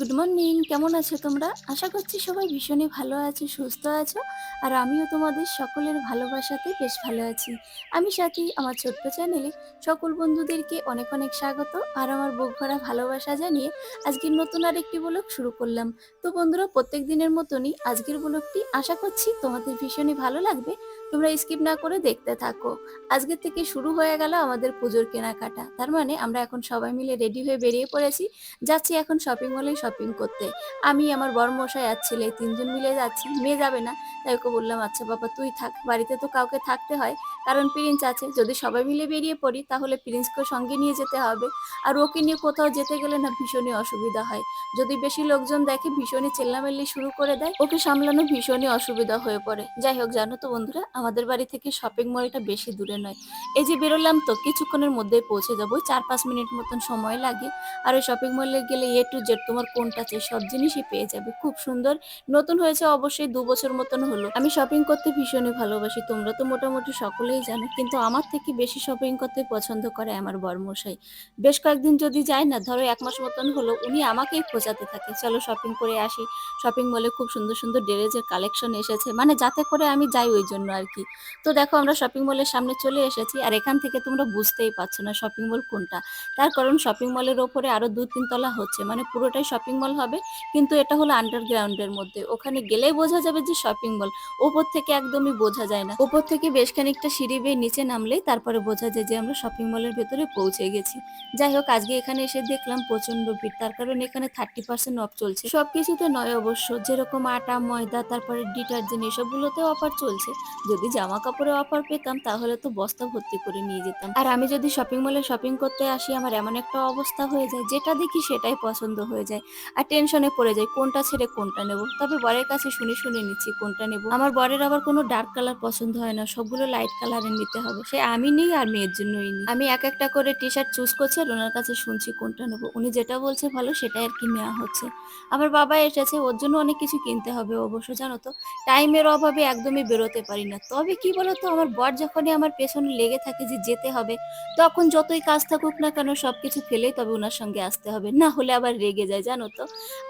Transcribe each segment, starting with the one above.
Good morning কেমন আছো তোমরা? আশা করছি সবাই ভীষণই ভালো আছো, সুস্থ আছো, আর আমিও তোমাদের সকলের ভালোবাসাতে বেশ ভালো আছি। আমি সাথী, আমার ছোট্ট চ্যানেলে সকল বন্ধুদেরকে অনেক অনেক স্বাগত, আর আমার বুক ভরা ভালোবাসা জানিয়ে আজকের নতুন আর একটি ব্লগ শুরু করলাম। তো বন্ধুরা, প্রত্যেক দিনের মতনই আজকের ব্লগটি আশা করছি তোমাদের ভীষণই ভালো লাগবে তোমরা স্কিপ না করে দেখতে থাকো। আজকের থেকে শুরু হয়ে গেল আমাদের পুজোর কেনাকাটা। তার মানে আমরা এখন সবাই মিলে রেডি হয়ে বেরিয়ে পড়েছি। যাচ্ছি এখন শপিং মলে শপিং করতে। আমি, আমার বড়মশাই আর ছেলে তিনজন মিলে যাচ্ছি। মেয়ে যাবে না। তাই ওকে বললাম আচ্ছা বাবা, তুই থাক। বাড়িতে তো কাউকে থাকতে হয়। কারণ প্রিন্স আছে। যদি সবাই মিলে বেরিয়ে পড়ি, তাহলে প্রিন্সকে সঙ্গে নিয়ে যেতে হবে। আর ওকে নিয়ে কোথাও যেতে গেলে না ভীষণই অসুবিধা হয়। যদি বেশি লোকজন দেখে ভীষণই চেল্লামেল্লি শুরু করে দেয়, ওকে সামলানো ভীষণই অসুবিধা হয়ে পড়ে। যাই হোক, জানো তো বন্ধুরা আমাদের বাড়ি থেকে শপিং মলটা বেশি দূরে নয়। এই যে বেরোলাম তো, কিছুক্ষণের মধ্যেই পৌঁছে যাব। চার পাঁচ মিনিট মতন সময় লাগে। আর ওই শপিং মলে গেলে এ টু জেড তোমার কোনটা চাই, সব জিনিসই পেয়ে যাবে। খুব সুন্দর। নতুন হয়েছে অবশ্যই দু বছর মতন হলো। আমি শপিং করতে ভীষণই ভালোবাসি। তোমরা তো মোটামুটি সকলেই জানো। কিন্তু আমার থেকে বেশি শপিং করতে পছন্দ করে আমার বরমশাই। বেশ কয়েকদিন যদি যায় না, ধরো এক মাস মতন হলো, উনি আমাকেই খোঁজাতে থাকে। চলো শপিং করে আসি। শপিং মলে খুব সুন্দর সুন্দর ড্রেসের কালেকশন এসেছে। মানে যাতে করে আমি যাই ওই জন্য আর কি তো দেখো আমরা শপিং মলের সামনে চলে এসেছি আর এখান থেকে তোমরা বুঝতেই পারছ না শপিং মল কোনটা। তার কারণ শপিং মলের ওপরে আরও দু তিন তলা হচ্ছে মানে পুরোটাই শপিং মল হবে, কিন্তু এটা হলো আন্ডারগ্রাউন্ডের মধ্যে। ওখানে গেলেই বোঝা যাবে যে শপিং মল ওপর থেকে একদমই বোঝা যায় না। ওপর থেকে বেশ খানিকটা সিঁড়ি বেয়ে নিচে নামলেই তারপরে বোঝা যায় যে আমরা শপিং মলের ভেতরে পৌঁছে গেছি। যাই হোক, আজকে এখানে এসে দেখলাম প্রচণ্ড ভিড়, তার কারণ এখানে থার্টি পার্সেন্ট অফ চলছে। সবকিছুতে নয় অবশ্য, যেরকম আটা, ময়দা, তারপরে ডিটারজেন্ট এসবগুলোতেও অফার চলছে। যদি জামা কাপড়ে অফার পেতাম, তাহলে তো বস্তা ভর্তি করে নিয়ে যেতাম। আর আমি যদি শপিং মলে শপিং করতে আসি, আমার এমন একটা অবস্থা হয়ে যায়, যেটা দেখি সেটাই পছন্দ হয়ে যায়। আর টেনশনে পড়ে যায় কোনটা ছেড়ে কোনটা নেব? তবে বরের কাছে শুনে শুনে নিচ্ছি কোনটা নেব। আমার বরের আবার কোনো ডার্ক কালার পছন্দ হয় না, সবগুলো লাইট কালারের নিতে হবে। সে আমি নেই আর মেয়ের জন্যই নিই। আমি এক একটা করে টি শার্ট চুজ করছি আর ওনার কাছে শুনছি কোনটা নেব। উনি যেটা বলছে ভালো, সেটাই আর কি নেওয়া হচ্ছে। আমার বাবা এসেছে, ওর জন্য অনেক কিছু কিনতে হবে অবশ্য, জানো তো? টাইমের অভাবে একদমই বেরোতে পারি না। তবে কি বলতো, আমার বর যখনই আমার পেছনে লেগে থাকে যে যেতে হবে, তখন যতই কাজ থাকুক না কেন সবকিছু ফেলেই তবে ওনার সঙ্গে আসতে হবে। না হলে আবার রেগে যায়, জানো তো?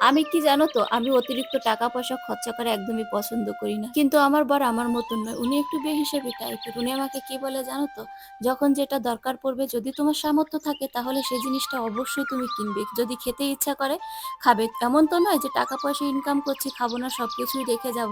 আমি কি জানো তো, আমি অতিরিক্ত টাকা পয়সা খরচা করা একদমই পছন্দ করি না। কিন্তু আমার বর আমার মতন নয়, উনি একটু বেহিসেবি টাইপের উনি আমাকে কি বলে জানো তো, যখন যেটা দরকার পড়বে, যদি তোমার সামর্থ্য থাকে, তাহলে সেই জিনিসটা অবশ্যই তুমি কিনবে। যদি খেতে ইচ্ছা করে, খাবে। এমন তো নয় যে টাকা পয়সা ইনকাম করছি, খাব না, সবকিছুই রেখে যাব।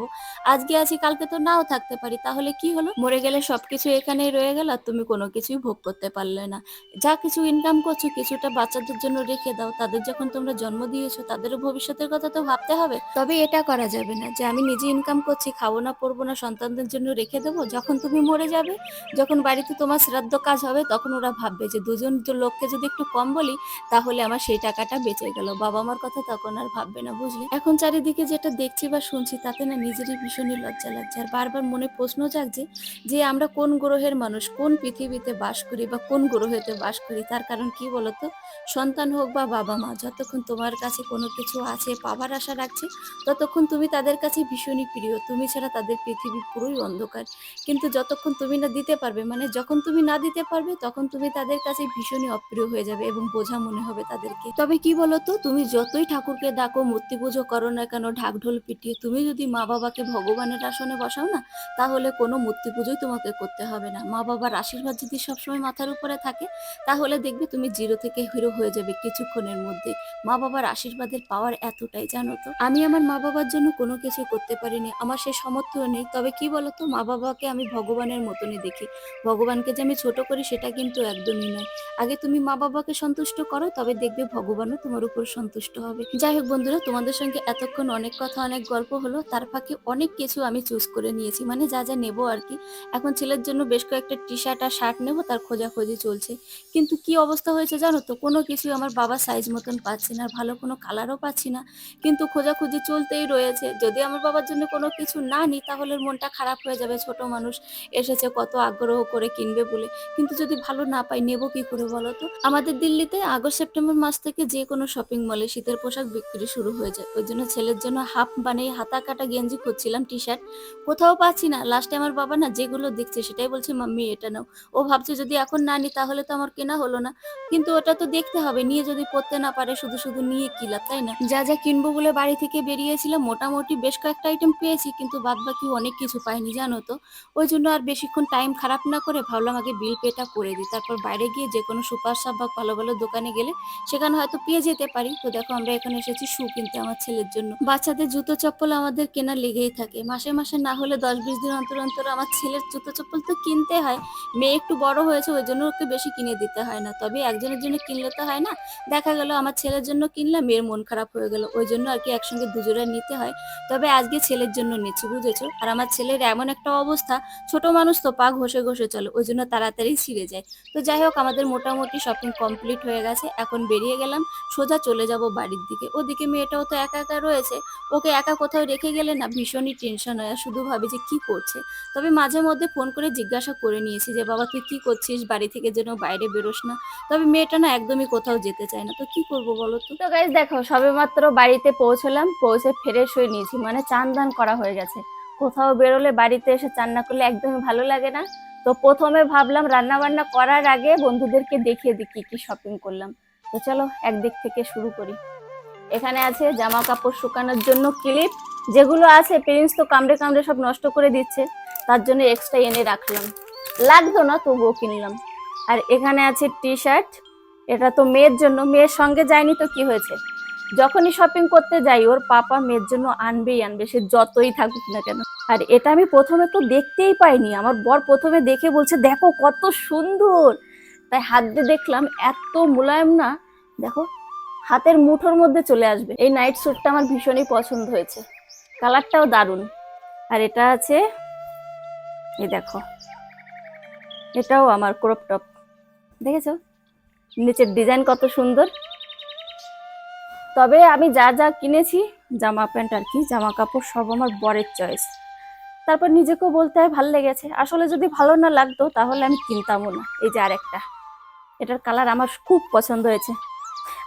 আজকে আছি, কালকে তো নাও থাকতে পারি। তাহলে কি হলো? মরে গেলে সবকিছু এখানেই রয়ে গেল আর তুমি কোনো কিছুই ভোগ করতে পারলে না। যা কিছু ইনকাম করছ, কিছুটা বাচ্চাদের জন্য রেখে দাও। তাদের যখন তোমরা জন্ম দিয়েছ, তাদেরও ভবিষ্যতের কথা তো ভাবতে হবে। তবে এটা করা যাবে না যে আমি নিজে ইনকাম করছি, খাব না পরবো না, সন্তানদের জন্য রেখে দেবো। যখন তুমি মরে যাবে, যখন বাড়িতে তোমার শ্রাদ্ধ কাজ হবে, তখন ওরা ভাববে যে দুজন লোককে যদি একটু কম বলি, তাহলে আমার সেই টাকাটা বেঁচে গেল। বাবা মার কথা তখন আর ভাববে না, বুঝলে? এখন চারিদিকে যেটা দেখছি বা শুনছি, তাতে না নিজেরই ভীষণই লজ্জা লাগছে। আর বারবার মনে প্রশ্ন জাগছে যে আমরা কোন গ্রহের মানুষ, কোন পৃথিবীতে বাস করি বা কোন গ্রহেতে বাস করি, তার কারণ কি বলতো? সন্তান হোক বা বাবা মা, যতক্ষণ তোমার কাছে কোনো কিছু আছে পাবার আশা রাখছে, ততক্ষণ তুমি তাদের কাছে ভীষণই প্রিয়। তুমি ছাড়া তাদের পৃথিবী পুরোই অন্ধকার। কিন্তু যতক্ষণ তুমি না দিতে পারবে মানে যখন তুমি না দিতে পারবে, তখন তুমি তাদের কাছে ভীষণই অপ্রিয় হয়ে যাবে এবং বোঝা মনে হবে তাদেরকে। তবে কি বলতো? তুমি যতই ঠাকুরকে ডাকো, মূর্তি পুজো করো না কেন ঢাক ঢোল পিটিয়ে, তুমি যদি মা বাবাকে ভগবানের আসনে বসাও না, তাহলে কোনো মূর্তি পুজোই তোমাকে করতে হবে না। মা বাবার আশীর্বাদ যদি সবসময় মাথার উপরে থাকে, তাহলে দেখবে তুমি জিরো থেকে হিরো হয়ে যাবে কিছুক্ষণের মধ্যে মা বাবার আশীর্বাদের পাওয়ার এতটাই, জানো তো? আমি আমার মা বাবার জন্য কোনো কিছু করতে পারিনি। আমার সে সামর্থ্য নেই। তবে কি বলতো? মা বাবাকে আমি ভগবানের মতনই দেখি। ভগবানকে যে আমি ছোট করি, সেটা কিন্তু একদমই নয়। আগে তুমি মা বাবাকে সন্তুষ্ট করো, তবে দেখবে ভগবানও তোমার উপর সন্তুষ্ট হবে। যাই হোক বন্ধুরা, তোমাদের সঙ্গে এতক্ষণ অনেক কথা, অনেক গল্প হলো। তার ফাঁকে অনেক কিছু আমি চুজ করে নিয়েছি। মানে যা যা নেব আর কি এখন ছেলের জন্য বেশ কয়েকটা টি শার্ট আর শার্ট নেব, তার খোঁজাখুঁজি চলছে। কিন্তু কি অবস্থা হয়েছে জানো তো? কোনো কিছু আমার বাবা সাইজ মতন পাচ্ছি না, আর ভালো কোনো কালারও পাচ্ছি না। কিন্তু খোঁজাখুঁজি চলতেই রয়েছে। যদি আমার বাবার জন্য কোনো কিছু না নিই, তাহলে মনটা খারাপ হয়ে যাবে। ছোট মানুষ এসেছে, কত আগ্রহ করে কিনবে বলে। কিন্তু যদি ভালো না পাই, নেব কি করে বলো তো? আমাদের দিল্লিতে আগস্ট, সেপ্টেম্বর মাস থেকে যে কোনো শপিং মলে শীতের পোশাক বিক্রি শুরু হয়ে যায়। ওই জন্য ছেলের জন্য হাফ বানিয়ে হাতা কাটা গেঞ্জি খুঁজছিলাম টি শার্ট কোথাও পাচ্ছি না। লাস্ট লাস্টে আমার বাবা না যেগুলো দেখছে সেটাই বলছে, মাম্মি, এটা নাও। ও ভাবছে যদি এখন না নিই তাহলে তো আমার কেনা হলো না। কিন্তু ওটা তো দেখতে হবে, নিয়ে যদি পড়তে না পারে শুধু শুধু নিয়ে কি লাভ, তাই না? যা যা কিনবো বলে বাড়ি থেকে বেরিয়েছিলাম, মোটামুটি বেশ কয়েকটা আইটেম পেয়েছি, কিন্তু বাদ বাকি অনেক কিছু পাইনি, জানো তো। ওই জন্য আর বেশিক্ষণ টাইম খারাপ না করে ভাবলাম আগে বিল পেটা করে দিই, তারপর বাইরে গিয়ে যে কোনো সুপার শপ বা ভালো ভালো দোকানে গেলে সেখানে হয়তো পেয়ে যেতে পারি। তো দেখো আমরা এখানে এসেছি শু কিনতে আমার ছেলের জন্য। বাচ্চাদের জুতো চপ্পল আমাদের কেনা লেগেই থাকে, মাসে মাসে না হলে দশ বিশ দিন অন্তর অন্তর আমার ছেলের জুতো চপ্পল তো কিনতে হয়। মেয়ে একটু বড় হয়েছে, ওই জন্য ওকে বেশি কিনে দিতে হয় না। তবে একজনের জন্য কিনলে তো হয় না। দেখা গেল আমার ছেলের জন্য কিনলাম, মেয়ের মন খারাপ হয়ে গেল। ওই জন্য আর কি একসঙ্গে দুজোড়া নিতে হয়। তবে আজকে ছেলের জন্য নিচ্ছি, বুঝেছ? আর আমার ছেলের এমন একটা অবস্থা, ছোট মানুষ তো পা ঘষে ঘষে চলে, ওই জন্য তাড়াতাড়ি ছিঁড়ে যায়। তো যাই হোক, আমাদের মোটামুটি শপিং কমপ্লিট হয়ে গেছে। এখন বেরিয়ে গেলাম, সোজা চলে যাব বাড়ির দিকে। ওদিকে মেয়েটাও তো একা একা রয়েছে। ওকে একা কোথাও রেখে গেলে না, ভীষণই টেনশন হয়। আর শুধু ভাবি যে কি করছে। তবে মাঝে মধ্যে ফোন করে জিজ্ঞাসা করে নিয়েছি যে, বাবা, তুই কি করছিস? বাড়ি থেকে যেন বাইরে বেরোস না। তবে মেয়েটা না একদমই কোথাও যেতে চায় না। তো কি করব বলো তো? তো গাইজ দেখো সবে মাত্র বাড়িতে পৌঁছলাম, পৌঁছে ফ্রেশ হয়ে নিয়েছি। মানে চান দান করা হয়ে গেছে। কোথাও বেরোলে বাড়িতে এসে চান না করলে একদমই ভালো লাগে না। তো প্রথমে ভাবলাম রান্না বান্না করার আগে বন্ধুদেরকে দেখিয়ে দিই কি কি শপিং করলাম। তো চলো, একদিক থেকে শুরু করি। এখানে আছে জামা কাপড় শুকানোর জন্য ক্লিপ যেগুলো আছে প্রিন্স তো কামড়ে কামড়ে সব নষ্ট করে দিচ্ছে। তার জন্য এক্সট্রা এনে রাখলাম। লাগতো না তবুও কিনলাম। আর এখানে আছে টি শার্ট এটা তো মেয়ের জন্য, মেয়ের সঙ্গে যায়নি তো কি হয়েছে? যখনই শপিং করতে যাই, ওর পাপা মেয়ের জন্য আনবেই আনবে, সে যতই থাকুক না কেন। আর এটা আমি প্রথমে তো দেখতেই পাইনি, আমার বর প্রথমে দেখে বলছে, দেখো কত সুন্দর! তাই হাত দিয়ে দেখলাম, এত মোলায়েম না, দেখো, হাতের মুঠোর মধ্যে চলে আসবে। এই নাইট স্যুটটা আমার ভীষণই পছন্দ হয়েছে। কালারটাও দারুণ। আর এটা আছে এই দেখো। এটাও আমার ক্রপ টপ দেখেছ? নিচের ডিজাইন কত সুন্দর। তবে আমি যা যা কিনেছি, জামা প্যান্ট আর কি, জামা কাপড়, সব আমার বরের চয়েস তারপর নিজেকেও বলতে হয়, ভালো লেগেছে। আসলে যদি ভালো না লাগতো, তাহলে আমি কিনতামও না। এই যে আরেকটা। এটার কালার আমার খুব পছন্দ হয়েছে।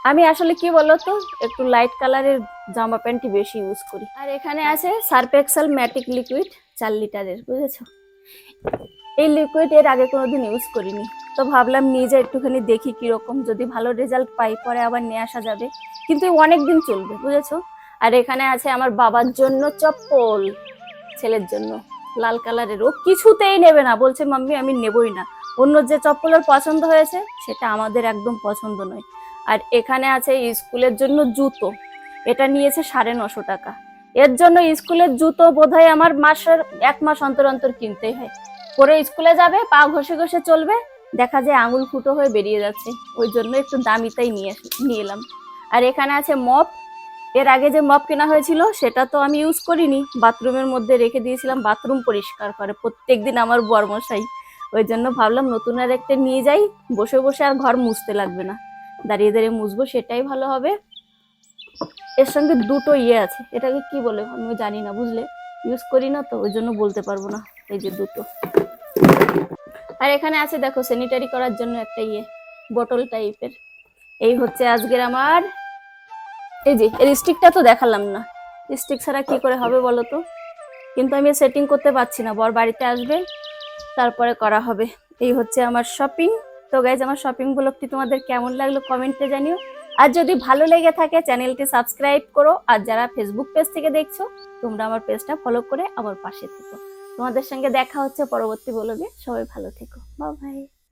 আমি আসলে কি বলতো, একটু লাইট কালারের জামা প্যান্টই বেশি ইউজ করি। আর এখানে আছে সার্ফ এক্সেল ম্যাটিক লিকুইড চার লিটারের বুঝেছ? এই লিকুইড এর আগে কোনোদিন ইউজ করিনি। তো ভাবলাম নিয়ে যাই একটুখানি দেখি কীরকম, যদি ভালো রেজাল্ট পাই, পরে আবার নিয়ে আসা যাবে। কিন্তু অনেক দিন চলবে, বুঝেছ? আর এখানে আছে আমার বাবার জন্য চপ্পল, ছেলের জন্য। লাল কালারের, ও কিছুতেই নেবে না। বলছে, মাম্মি, আমি নেবই না। অন্য যে চপ্পলের পছন্দ হয়েছে, সেটা আমাদের একদম পছন্দ নয়। আর এখানে আছে স্কুলের জন্য জুতো। এটা নিয়েছে সাড়ে নশো টাকা। এর জন্য স্কুলের জুতো বোধহয় আমার মাসের এক মাস অন্তর অন্তর কিনতেই হয়। পরে স্কুলে যাবে, পা ঘষে ঘষে চলবে, দেখা যায় আঙুল ফুটো হয়ে বেরিয়ে যাচ্ছে। ওই জন্য একটু দামিটাই নিয়ে নিয়ে এলাম। আর এখানে আছে মপ। এর আগে যে মপ কেনা হয়েছিল, সেটা তো আমি ইউজ করিনি। বাথরুমের মধ্যে রেখে দিয়েছিলাম, বাথরুম পরিষ্কার করে। প্রত্যেকদিন আমার বর্মশাই। ওই জন্য ভাবলাম নতুন আর একটা নিয়ে যাই। বসে বসে আর ঘর মুছতে লাগবে না। দাঁড়িয়ে দাঁড়িয়ে মুছবো, সেটাই ভালো হবে। এর সঙ্গে দুটো ইয়ে আছে। এটাকে কি বলে? আমি জানি না, বুঝলে? ইউজ করি না তো, ওই জন্য বলতে পারব না। এই যে দুটো। আর এখানে আছে, দেখো স্যানিটারি করার জন্য একটা ইয়ে বোতল টাইপের এই হচ্ছে আজকের আমার, এই যে এর স্টিকটা তো দেখালাম না। স্টিক ছাড়া কি করে হবে বলো তো? কিন্তু আমি সেটিং করতে পারছি না, বর বাড়িতে আসবে, তারপরে করা হবে। এই হচ্ছে আমার শপিং তো গাইজ আমার শপিং ব্লগটি তোমাদের কেমন লাগল কমেন্টে জানিও। আর যদি ভালো লেগে থাকে, চ্যানেলটি সাবস্ক্রাইব করো। আর যারা ফেসবুক পেজ থেকে দেখছ, তোমরা আমার পেজটা ফলো করে আমার পাশে থেকো। তোমাদের সঙ্গে দেখা হচ্ছে পরবর্তী বলবে। সবাই ভালো থেকো। বা বাই